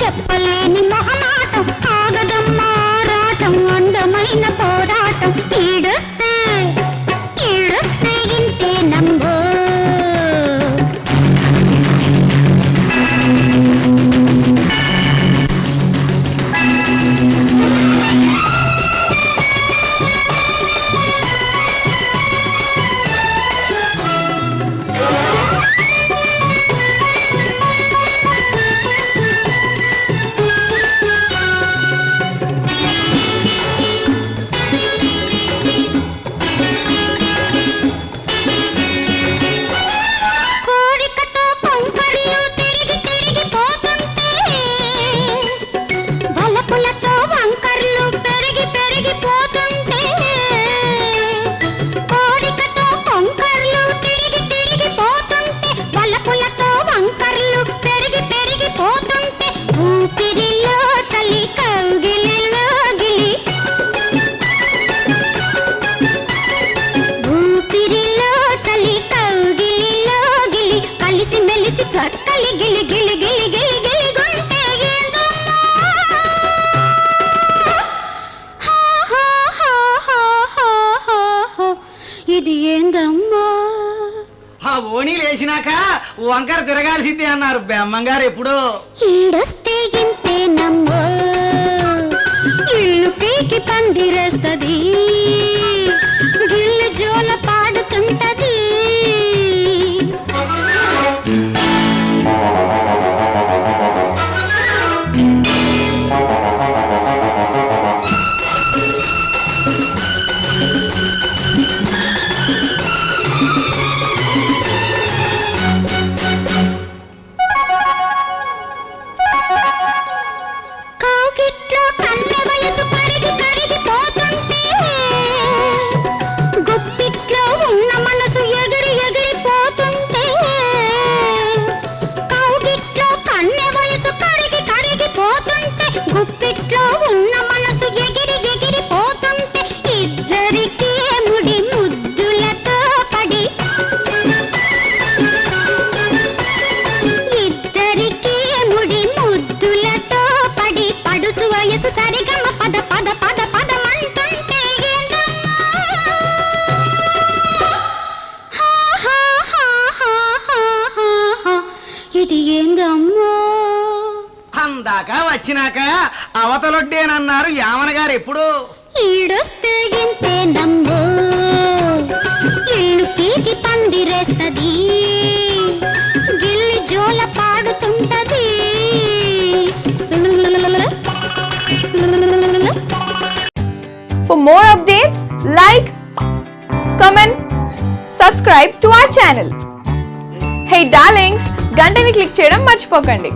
చెప్పలేని మహా. చక్కలి గిలి గిలి గుంటే. ఇది ఏందమ్మా? ఆ ఓణీ లేచినాక వంకర తిరగాల్సిందే అన్నారు బెమ్మంగారు ఎప్పుడో. ఈడొస్తే పందిరేస్తది. ఇది ఏందమ్మో అందాక వచ్చినాక అవతలొడ్డేనన్నారు యామన గారు ఎప్పుడు? ఈడొస్తే ఇంతే నమ్మో. ఇల్లు పీకి పందిరేస్తది. గిల్లి జోల పాడుతుంటది. For more updates, like, comment, subscribe to our channel. Hey darlings, గంటని క్లిక్ చేయడం మర్చిపోకండి.